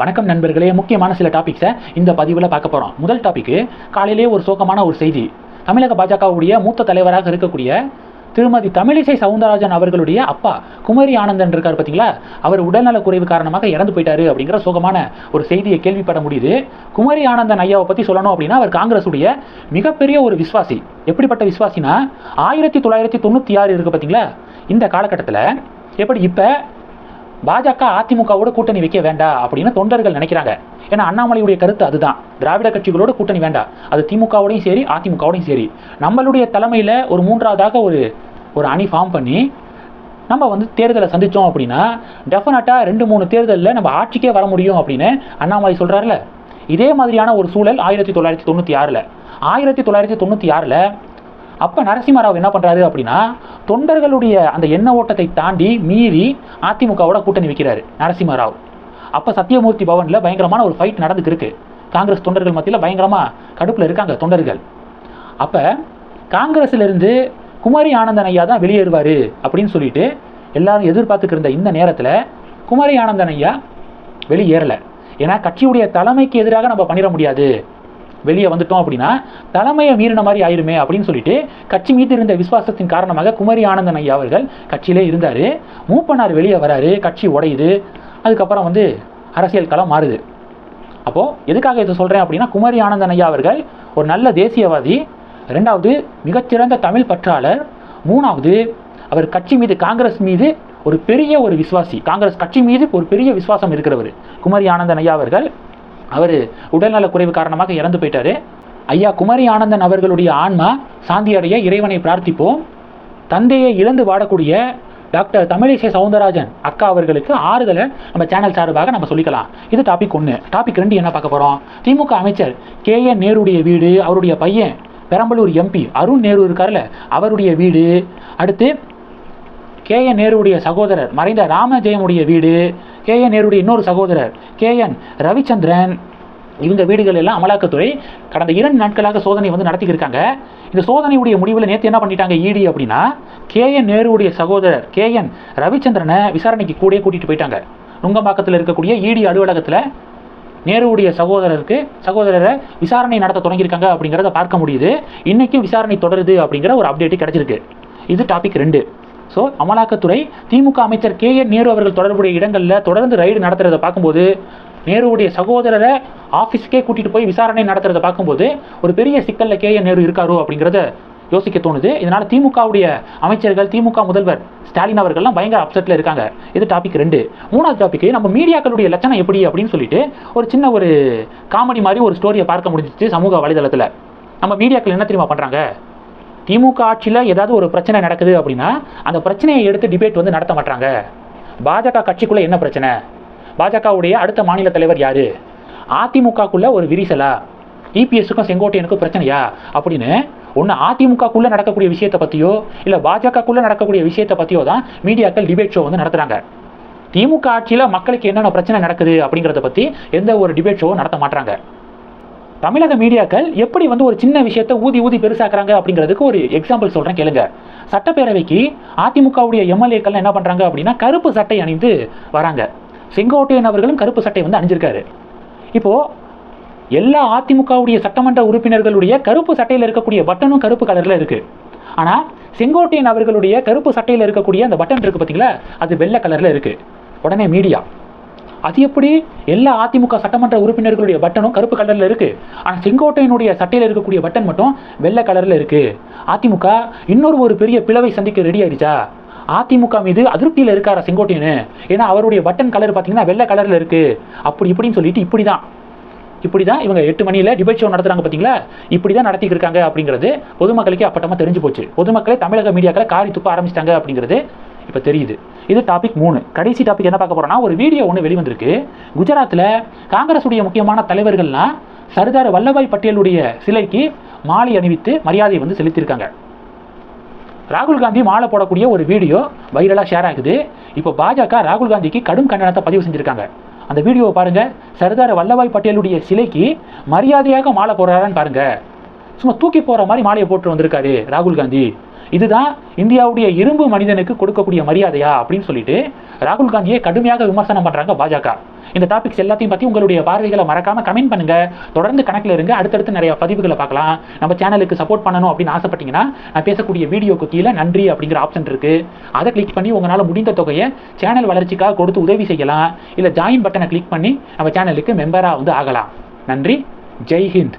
வணக்கம் நண்பர்களே முக்கியமான சில டாபிக்ஸை இந்த பதிவில் பார்க்க போகிறோம் முதல் டாபிக்கு காலையிலே ஒரு சோகமான ஒரு செய்தி. தமிழக பாஜகவுடைய மூத்த தலைவராக இருக்கக்கூடிய திருமதி தமிழிசை சவுந்தரராஜன் அவர்களுடைய அப்பா குமரி ஆனந்தன் இருக்கார் பார்த்தீங்களா அவர் உடல்நலக் குறைவு காரணமாக இறந்து போயிட்டாரு அப்படிங்கிற சோகமான ஒரு செய்தியை கேள்விப்பட முடியுது. குமரி ஆனந்தன் ஐயாவை பற்றி சொல்லணும் அப்படின்னா அவர் காங்கிரஸுடைய மிகப்பெரிய ஒரு விஸ்வாசி எப்படிப்பட்ட விஸ்வாசினா ஆயிரத்தி தொள்ளாயிரத்தி தொண்ணூற்றி ஆறு இருக்குது பார்த்தீங்களா இந்த காலகட்டத்தில் எப்படி இப்போ பாஜக அதிமுகவோட கூட்டணி வைக்க வேண்டாம் அப்படின்னு தொண்டர்கள் நினைக்கிறாங்க. ஏன்னா அண்ணாமலையுடைய கருத்து அதுதான். திராவிட கட்சிகளோட கூட்டணி வேண்டாம் அது திமுகவோடையும் சரி அதிமுகவோடையும் சரி. நம்மளுடைய தலைமையில் ஒரு மூன்றாவதாக ஒரு ஒரு அணி ஃபார்ம் பண்ணி நம்ம வந்து தேர்தலை சந்தித்தோம் அப்படின்னா டெஃபினட்டாக ரெண்டு மூணு தேர்தலில் நம்ம ஆட்சிக்கே வர முடியும் அப்படின்னு அண்ணாமலை சொல்கிறாருல இதே மாதிரியான ஒரு சூழல் ஆயிரத்தி தொள்ளாயிரத்தி தொண்ணூற்றி ஆறில். ஆயிரத்தி தொள்ளாயிரத்தி தொண்ணூற்றி ஆறில் அப்போ நரசிம்மராவ் என்ன பண்ணுறாரு அப்படின்னா தொண்டர்களுடைய அந்த எண்ண ஓட்டத்தை தாண்டி மீறி அதிமுகவோட கூட்டணி வைக்கிறாரு நரசிம்மராவ். அப்போ சத்தியமூர்த்தி பவனில் பயங்கரமான ஒரு ஃபைட் நடந்துக்கு இருக்கு. காங்கிரஸ் தொண்டர்கள் மத்தியில் பயங்கரமாக கடுப்பில் இருக்காங்க தொண்டர்கள். அப்போ காங்கிரஸிலிருந்து குமரி ஆனந்தன் ஐயா தான் வெளியேறுவார் அப்படின்னு சொல்லிட்டு எல்லாரும் எதிர்பார்த்துக்கு இருந்த இந்த நேரத்தில் குமரி ஆனந்தன் ஐயா வெளியேறலை. ஏன்னா கட்சியுடைய தலைமைக்கு எதிராக நம்ம பண்ணிட முடியாது. வெளியே வந்துட்டோம் அப்படின்னா தலைமையை மீறின மாதிரி ஆயிருமே அப்படின்னு சொல்லிட்டு கட்சி மீது இருந்த விசுவாசத்தின் காரணமாக குமரி ஆனந்தன் ஐயா அவர்கள் கட்சியிலே இருந்தார். மூப்பனார் வெளியே வராரு கட்சி உடையுது. அதுக்கப்புறம் வந்து அரசியல் களம் மாறுது. அப்போது எதுக்காக இதை சொல்கிறேன் அப்படின்னா குமரி ஆனந்தன் ஐயா அவர்கள் ஒரு நல்ல தேசியவாதி. ரெண்டாவது மிகச்சிறந்த தமிழ் பற்றாளர். மூணாவது அவர் கட்சி மீது காங்கிரஸ் மீது ஒரு பெரிய ஒரு விசுவாசி. காங்கிரஸ் கட்சி மீது ஒரு பெரிய விசுவாசம் இருக்கிறவர் குமரி ஆனந்தன் ஐயா அவர்கள். அவர் உடல்நலக் குறைவு காரணமாக இறந்து போயிட்டாரு. ஐயா குமரி ஆனந்தன் அவர்களுடைய ஆன்மா சாந்தி அடைய இறைவனை பிரார்த்திப்போம். தந்தையை இழந்து வாடக்கூடிய டாக்டர் தமிழிசை சவுந்தரராஜன் அக்கா அவர்களுக்கு ஆறுதலை நம்ம சேனல் சார்பாக நம்ம சொல்லிக்கலாம். இது டாபிக் ஒன்று டாபிக் ரெண்டு என்ன பார்க்க போகிறோம் திமுக அமைச்சர் கே என் நேருடைய வீடு அவருடைய பையன் பெரம்பலூர் எம்பி அருண் நேரு இருக்கார்ல அவருடைய வீடு. அடுத்து கே என் நேருடைய சகோதரர் மறைந்த ராமஜெயமுடைய வீடு. கே என் நேருடைய இன்னொரு சகோதரர் கே என் ரவிச்சந்திரன். இவங்க வீடுகள் எல்லாம் அமலாக்கத்துறை கடந்த இரண்டு நாட்களாக சோதனை வந்து நடத்திக்கிருக்காங்க. இந்த சோதனையுடைய முடிவில் நேற்று என்ன பண்ணிட்டாங்க இடி அப்படின்னா கே என் நேருடைய சகோதரர் கே என் ரவிச்சந்திரனை விசாரணைக்கு கூட கூட்டிகிட்டு போயிட்டாங்க. நுங்கம்பாக்கத்தில் இருக்கக்கூடிய இடி அலுவலகத்தில் நேருவுடைய சகோதரருக்கு சகோதரரை விசாரணை நடத்த தொடங்கியிருக்காங்க அப்படிங்கிறத பார்க்க முடியுது. இன்றைக்கும் விசாரணை தொடருது அப்படிங்கிற ஒரு அப்டேட்டு கிடச்சிருக்கு. இது டாபிக் ரெண்டு. ஸோ அமலாக்கத்துறை திமுக அமைச்சர் கே என் நேரு அவர்கள் தொடர்புடைய இடங்களில் தொடர்ந்து ரைடு நடத்துறதை பார்க்கும்போது நேருவுடைய சகோதரரை ஆஃபீஸ்க்கே கூட்டிகிட்டு போய் விசாரணை நடத்துறதை பார்க்கும்போது ஒரு பெரிய சிக்கலில் கே என் நேரு இருக்காரோ அப்படிங்கிறத யோசிக்க தோணுது. இதனால் திமுகவுடைய அமைச்சர்கள் திமுக முதல்வர் ஸ்டாலின் அவர்கள்லாம் பயங்கர அப்செட்டில் இருக்காங்க. இது டாபிக் ரெண்டு. மூணாவது டாபிக் நம்ம மீடியாக்களுடைய லட்சணம் எப்படி அப்படின்னு சொல்லிட்டு ஒரு சின்ன ஒரு காமெடி மாதிரி ஒரு ஸ்டோரியை பார்க்க முடிஞ்சிச்சு சமூக வலைதளத்தில். நம்ம மீடியாக்கள் என்ன தெரியுமா பண்ணுறாங்க திமுக ஆட்சியில் ஏதாவது ஒரு பிரச்சனை நடக்குது அப்படின்னா அந்த பிரச்சனையை எடுத்து டிபேட் வந்து நடத்த மாட்டாங்க. பாஜக கட்சிக்குள்ளே என்ன பிரச்சனை? பாஜகவுடைய அடுத்த மாநில தலைவர் யார்? அதிமுகக்குள்ளே ஒரு விரிசலா? இபிஎஸ்க்கும் செங்கோட்டையனுக்கும் பிரச்சனையா? அப்படின்னு ஒன்று அதிமுகக்குள்ளே நடக்கக்கூடிய விஷயத்தை பற்றியோ இல்லை பாஜகக்குள்ளே நடக்கக்கூடிய விஷயத்தை பற்றியோ தான் மீடியாக்கள் டிபேட் ஷோ வந்து நடத்துகிறாங்க திமுக ஆட்சியில் மக்களுக்கு என்னென்ன பிரச்சனை நடக்குது அப்படிங்கிறத பற்றி எந்த ஒரு டிபேட் ஷோவும் நடத்த மாட்டாங்க தமிழக மீடியாக்கள் எப்படி வந்து ஒரு சின்ன விஷயத்தை ஊதி ஊதி பெருசாக்குறாங்க அப்படிங்கிறதுக்கு ஒரு எக்ஸாம்பிள் சொல்கிறேன் கேளுங்க. சட்டப்பேரவைக்கு அதிமுகவுடைய எம்எல்ஏக்கள் என்ன பண்ணுறாங்க அப்படின்னா கருப்பு சட்டை அணிந்து வராங்க. செங்கோட்டையன் அவர்களும் கருப்பு சட்டை வந்து அணிஞ்சிருக்காரு. இப்போது எல்லா அதிமுகவுடைய சட்டமன்ற உறுப்பினர்களுடைய கருப்பு சட்டையில் இருக்கக்கூடிய பட்டனும் கருப்பு கலரில் இருக்குது ஆனால் செங்கோட்டையன் அவர்களுடைய கருப்பு சட்டையில் இருக்கக்கூடிய அந்த பட்டன் இருக்குது பார்த்தீங்களா அது வெள்ளை கலரில் இருக்குது உடனே மீடியா. அது எப்படி? எல்லா அதிமுக சட்டமன்ற உறுப்பினர்களுடைய பட்டனும் கருப்பு கலரில் இருக்குது ஆனால் செங்கோட்டையினுடைய சட்டையில் இருக்கக்கூடிய பட்டன் மட்டும் வெள்ளை கலரில் இருக்குது அதிமுக இன்னொரு ஒரு பெரிய பிளவை சந்திக்க ரெடி ஆயிடுச்சா? அதிமுக மீது அதிருப்தியில் இருக்காரா செங்கோட்டையனு? ஏன்னா அவருடைய பட்டன் கலர் பார்த்தீங்கன்னா வெள்ளை கலரில் இருக்குது அப்படி இப்படின்னு சொல்லிட்டு இப்படி தான் இப்படி தான் இவங்க எட்டு மணியில் டிபேட் ஷோ நடத்துகிறாங்க பார்த்தீங்களா இப்படி தான் நடத்திட்டு இருக்காங்க அப்படிங்கிறது பொதுமக்களுக்கே அப்பட்டமாக தெரிஞ்சு போச்சு. பொதுமக்களே தமிழக மீடியாக்களை காரி துப்ப ஆரம்பிச்சிட்டாங்க அப்படிங்கிறது இப்போ தெரியுது. இது டாபிக் மூணு. கடைசி டாபிக் என்ன பார்க்க போறோம்னா ஒரு வீடியோ ஒன்று வெளிவந்திருக்கு. குஜராத்தில் காங்கிரஸுடைய முக்கியமான தலைவர்கள்லாம் சர்தார் வல்லபாய் பட்டேலுடைய சிலைக்கு மாலை அணிவித்து மரியாதை வந்து செலுத்தியிருக்காங்க. ராகுல் காந்தி மாலை போடக்கூடிய ஒரு வீடியோ வைரலாக ஷேர் ஆகுது. இப்போ பாஜக ராகுல் காந்திக்கு கடும் கண்டனத்தை பதிவு செஞ்சுருக்காங்க. அந்த வீடியோவை பாருங்க. சர்தார் வல்லபாய் பட்டேலுடைய சிலைக்கு மரியாதையாக மாலை போடுறாரான்னு பாருங்க. சும்மா தூக்கி போகிற மாதிரி மாலையை போட்டு வந்திருக்காரு ராகுல் காந்தி. இதுதான் இந்தியாவுடைய இரும்பு மனிதனுக்கு கொடுக்கக்கூடிய மரியாதையா அப்படின்னு சொல்லிட்டு ராகுல் காந்தியை கடுமையாக விமர்சனம் பண்றாங்க பாஜக. இந்த டாபிக்ஸ் எல்லாத்தையும் பத்தி உங்களுடைய பார்வைகளை மறக்காம கமெண்ட் பண்ணுங்க. தொடர்ந்து கணக்கில் இருங்க. அடுத்தடுத்து நிறைய பதிவுகளை பார்க்கலாம். நம்ம சேனலுக்கு சப்போர்ட் பண்ணணும் அப்படின்னு ஆசைப்பட்டீங்கன்னா நான் பேசக்கூடிய வீடியோக்கு கீழே நன்றி அப்படிங்கிற ஆப்ஷன் இருக்கு. அதை கிளிக் பண்ணி உங்களால் முடிந்த தொகையை சேனல் வளர்ச்சிக்காக கொடுத்து உதவி செய்யலாம். இல்லை ஜாயின் பட்டனை கிளிக் பண்ணி நம்ம சேனலுக்கு மெம்பராக வந்து ஆகலாம். நன்றி. ஜெய் ஹிந்த்.